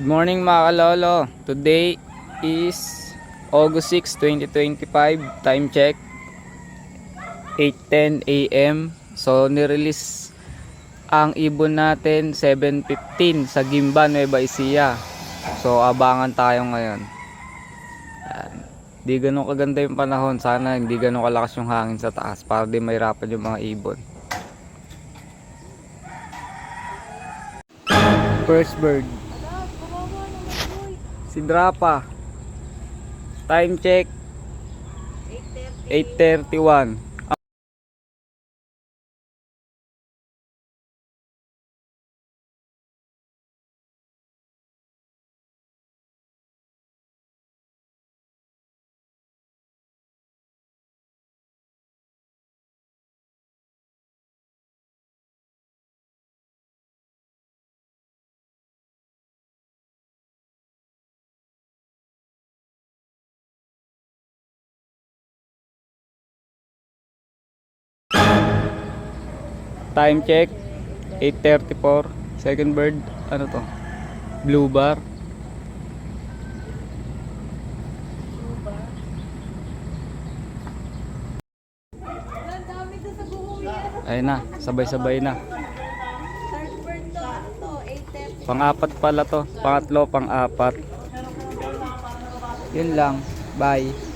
Good morning mga kalolo. Today is August 6, 2025. Time check. 8.10 a.m. So, nirelease ang ibon natin 7.15 sa Gimba, Nueva Ecija. So, abangan tayo ngayon. Yan. Di ganun kaganda yung panahon. Sana hindi ganun kalakas yung hangin sa taas para di mahirapan yung mga ibon. First bird. Si Drapa. Time check 8.31. Time check 8.34. Second bird. Ano to? Blue bar. Ayun na. Sabay-sabay na. Third bird to, to, 8.30. Pang-apat pala to. Pangatlo, pang-apat. Yun lang. Bye.